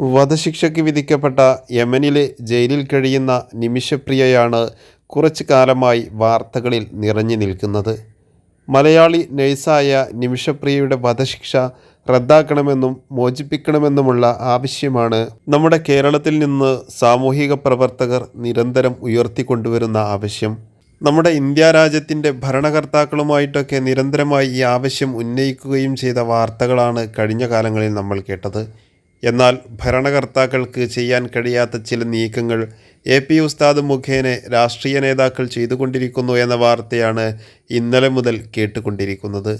വധശിക്ഷയ്ക്ക് വിധിക്കപ്പെട്ട യമനിലെ ജയിലിൽ കഴിയുന്ന നിമിഷപ്രിയയാണ് കുറച്ചു കാലമായി വാർത്തകളിൽ നിറഞ്ഞു നിൽക്കുന്നത്. മലയാളി നഴ്സായ നിമിഷപ്രിയയുടെ വധശിക്ഷ റദ്ദാക്കണമെന്നും മോചിപ്പിക്കണമെന്നുമുള്ള ആവശ്യമാണ് നമ്മുടെ കേരളത്തിൽ നിന്ന് സാമൂഹിക പ്രവർത്തകർ നിരന്തരം ഉയർത്തിക്കൊണ്ടുവരുന്ന ആവശ്യം. നമ്മുടെ ഇന്ത്യ രാജ്യത്തിന്റെ ഭരണകർത്താക്കളുമായിട്ടൊക്കെ നിരന്തരമായി ഈ ആവശ്യം ഉന്നയിക്കുകയും ചെയ്ത വാർത്തകളാണ് കഴിഞ്ഞ കാലങ്ങളിൽ നമ്മൾ കേട്ടത്. എന്നാൽ ഭരണകർത്താക്കൾക്ക് ചെയ്യാൻ കഴിയാത്ത ചില നീക്കങ്ങൾ എ പി ഉസ്താദ് മുഖേന രാഷ്ട്രീയ നേതാക്കൾ ചെയ്തുകൊണ്ടിരിക്കുന്നു എന്ന വാർത്തയാണ് ഇന്നലെ മുതൽ കേട്ടുകൊണ്ടിരിക്കുന്നത്.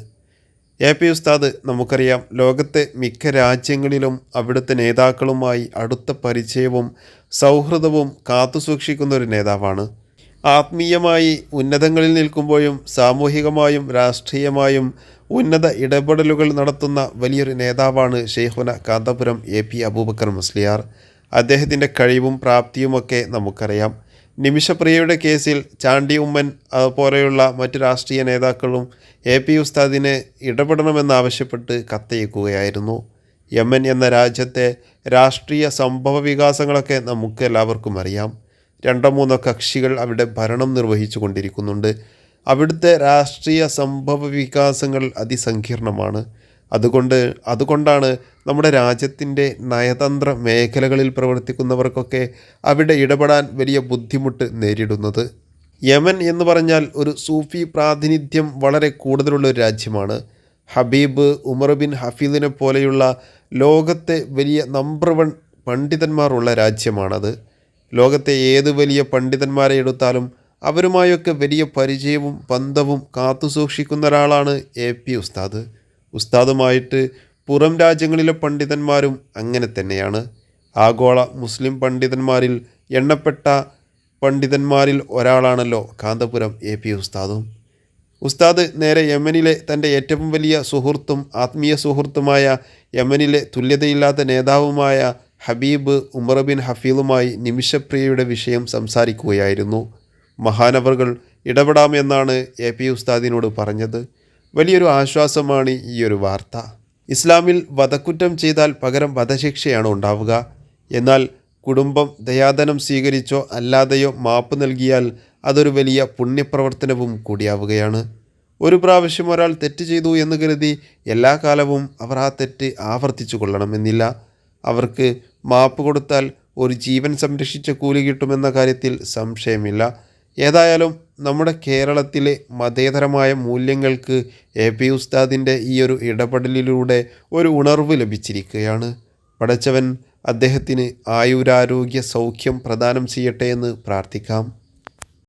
എ പി ഉസ്താദ് നമുക്കറിയാം ലോകത്തെ മിക്ക രാജ്യങ്ങളിലും അവിടുത്തെ നേതാക്കളുമായി അടുത്ത പരിചയവും സൗഹൃദവും കാത്തുസൂക്ഷിക്കുന്ന ഒരു നേതാവാണ്. ആത്മീയമായി ഉന്നതങ്ങളിൽ നിൽക്കുമ്പോഴും സാമൂഹികമായും രാഷ്ട്രീയമായും ഉന്നത ഇടപെടലുകൾ നടത്തുന്ന വലിയൊരു നേതാവാണ് ഷെയ്ഖുന കാന്തപുരം എ പി അബൂബക്കർ മുസ്ലിയാർ. അദ്ദേഹത്തിന്റെ കഴിവും പ്രാപ്തിയുമൊക്കെ നമുക്കറിയാം. നിമിഷപ്രിയയുടെ കേസിൽ ചാണ്ടി ഉമ്മൻ പോലെയുള്ള മറ്റ് രാഷ്ട്രീയ നേതാക്കളും എ പി ഉസ്താദിനെ ഇടപെടണമെന്നാവശ്യപ്പെട്ട് കത്തയക്കുകയായിരുന്നു. യമൻ എന്ന രാജ്യത്തെ രാഷ്ട്രീയ സംഭവ വികാസങ്ങളൊക്കെ നമുക്ക് എല്ലാവർക്കും അറിയാം. രണ്ടോ മൂന്നോ കക്ഷികൾ അവിടെ ഭരണം നിർവഹിച്ചു കൊണ്ടിരിക്കുന്നുണ്ട് അവിടുത്തെ രാഷ്ട്രീയ സംഭവ വികാസങ്ങൾ അതിസങ്കീർണമാണ്. അതുകൊണ്ട് അതുകൊണ്ടാണ് നമ്മുടെ രാജ്യത്തിന്റെ നയതന്ത്ര മേഖലകളിൽ പ്രവർത്തിക്കുന്നവർക്കൊക്കെ അവിടെ ഇടപെടാൻ വലിയ ബുദ്ധിമുട്ട് നേരിടുന്നത്. യമൻ എന്ന് പറഞ്ഞാൽ ഒരു സൂഫി പ്രാതിനിധ്യം വളരെ കൂടുതലുള്ള ഒരു രാജ്യമാണ്. ഹബീബ് ഉമർ ബിൻ ഹഫീദിനെ പോലെയുള്ള ലോകത്തെ വലിയ നമ്പർ വൺ പണ്ഡിതന്മാരുള്ള രാജ്യമാണത്. ലോകത്തെ ഏത് വലിയ പണ്ഡിതന്മാരെ എടുത്താലും അവരുമായൊക്കെ വലിയ പരിചയവും ബന്ധവും കാത്തുസൂക്ഷിക്കുന്ന ഒരാളാണ് എ പി ഉസ്താദ്. ഉസ്താദുമായിട്ട് പുറം രാജ്യങ്ങളിലെ പണ്ഡിതന്മാരും അങ്ങനെ തന്നെയാണ്. ആഗോള മുസ്ലിം പണ്ഡിതന്മാരിൽ എണ്ണപ്പെട്ട പണ്ഡിതന്മാരിൽ ഒരാളാണല്ലോ കാന്തപുരം എ പി ഉസ്താദും. ഉസ്താദ് നേരെ യമനിലെ തന്റെ ഏറ്റവും വലിയ സുഹൃത്തും ആത്മീയ സുഹൃത്തുമായ യമനിലെ തുല്യതയില്ലാത്ത നേതാവുമായ ഹബീബ് ഉമർ ബിൻ ഹഫീലുമായി നിമിഷപ്രിയയുടെ വിഷയം സംസാരിക്കുകയായിരുന്നു. മഹാനവറുകൾ ഇടപെടാമെന്നാണ് എ പി ഉസ്താദിനോട് പറഞ്ഞത്. വലിയൊരു ആശ്വാസമാണ് ഈ ഒരു വാർത്ത. ഇസ്ലാമിൽ വധക്കുറ്റം ചെയ്താൽ പകരം വധശിക്ഷയാണ് ഉണ്ടാവുക. എന്നാൽ കുടുംബം ദയാദനം സ്വീകരിച്ചോ അല്ലാതെയോ മാപ്പ് നൽകിയാൽ അതൊരു വലിയ പുണ്യപ്രവർത്തനവും കൂടിയാവുകയാണ്. ഒരു പ്രാവശ്യം ഒരാൾ തെറ്റ് ചെയ്തു എന്ന് കരുതി എല്ലാ കാലവും അവർ ആ തെറ്റ് ആവർത്തിച്ചു കൊള്ളണമെന്നില്ല അവർക്ക് മാപ്പ് കൊടുത്താൽ ഒരു ജീവൻ സംരക്ഷിച്ച കൂലി കിട്ടുമെന്ന കാര്യത്തിൽ സംശയമില്ല. ഏതായാലും നമ്മുടെ കേരളത്തിലെ മതേതരമായ മൂല്യങ്ങൾക്ക് എ പി ഉസ്താദിന്റെ ഈ ഒരു ഇടപെടലിലൂടെ ഒരു ഉണർവ് ലഭിച്ചിരിക്കുകയാണ്. പടച്ചവൻ അദ്ദേഹത്തിന് ആയുരാരോഗ്യ സൗഖ്യം പ്രദാനം ചെയ്യട്ടെ എന്ന് പ്രാർത്ഥിക്കാം.